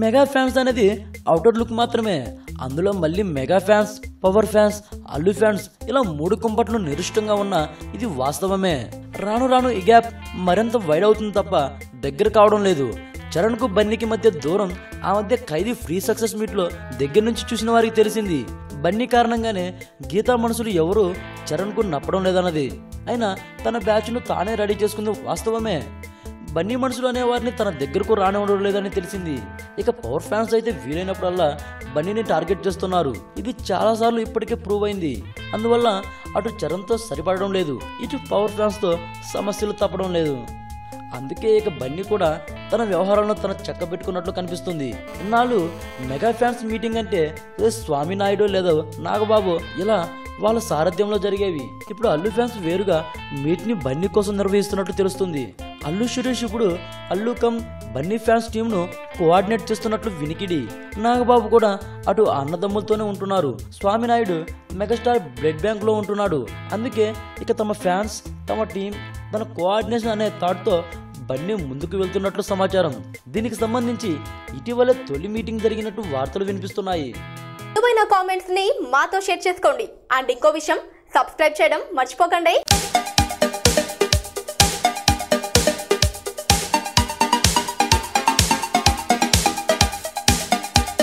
Mega fans అనేది outer look మాత్రమే. అందులో మళ్ళీ mega fans power fans Allu fans ఇలా మూడు కుంపట్లు నిరుష్టంగా ఉన్న ఇది వాస్తవమే. రాను రాను ఈ గ్యాప్ మరింత వైడ్ అవుతుంది తప్ప దగ్గర కావడం లేదు. చరణ్కు బన్నీకి మధ్య దూరం ఆ మధ్య ఖైదీ ఫ్రీ సక్సెస్ మీట్లో దగ్గర నుంచి చూసిన వారికి తెలిసింది. బన్నీ కారణంగానే గీతా మనసులు ఎవరు చరణ్కు నప్పడం లేదన్నది. అయినా తన బ్యాచ్ను తానే రెడీ చేసుకుంది వాస్తవమే. బన్నీ మనుషులు అనే వారిని తన దగ్గరకు రానివ్వడం లేదని తెలిసింది. ఇక పవర్ ఫ్యాన్స్ అయితే వీలైనప్పుడల్లా బన్నీని టార్గెట్ చేస్తున్నారు. ఇది చాలా సార్లు ఇప్పటికే ప్రూవ్ అయింది. అందువల్ల అటు చరణ్తో సరిపడడం లేదు. ఇటు పవర్ ఫ్యాన్స్తో సమస్యలు తప్పడం లేదు. అందుకే ఇక బన్నీ కూడా తన వ్యవహారంలో తన చెక్క పెట్టుకున్నట్లు కనిపిస్తుంది. ఇన్నాళ్ళు మెగా ఫ్యాన్స్ మీటింగ్ అంటే స్వామి నాయుడు లేదో నాగబాబు ఇలా వాళ్ళ సారథ్యంలో జరిగేవి. ఇప్పుడు అల్లు ఫ్యాన్స్ వేరుగా మీట్ని బన్నీ కోసం నిర్వహిస్తున్నట్లు తెలుస్తుంది. అల్లు సురేష్ ఇప్పుడు అల్లు కమ్ బన్నీ ఫ్యాన్స్ టీంను కోఆర్డినేట్ చేస్తున్నట్లు వినికిడి. నాగబాబు కూడా అటు అన్నదమ్ములతోనే ఉంటున్నారు. స్వామినాయుడు మెగాస్టార్ బ్లడ్ బ్యాంక్లో ఉంటున్నాడు. అందుకే ఇక తమ ఫ్యాన్స్ తమ టీం తన కోఆర్డినేషన్ అనే థాట్తో బన్నీ ముందుకు వెళ్తున్నట్లు సమాచారం. దీనికి సంబంధించి ఇటీవలే తొలి మీటింగ్ జరిగినట్టు వార్తలు వినిపిస్తున్నాయి. కామెంట్స్ని మాతో షేర్ చేసుకోండి. అండ్ ఇంకో విషయం సబ్స్క్రైబ్ చేయడం మర్చిపోకండి.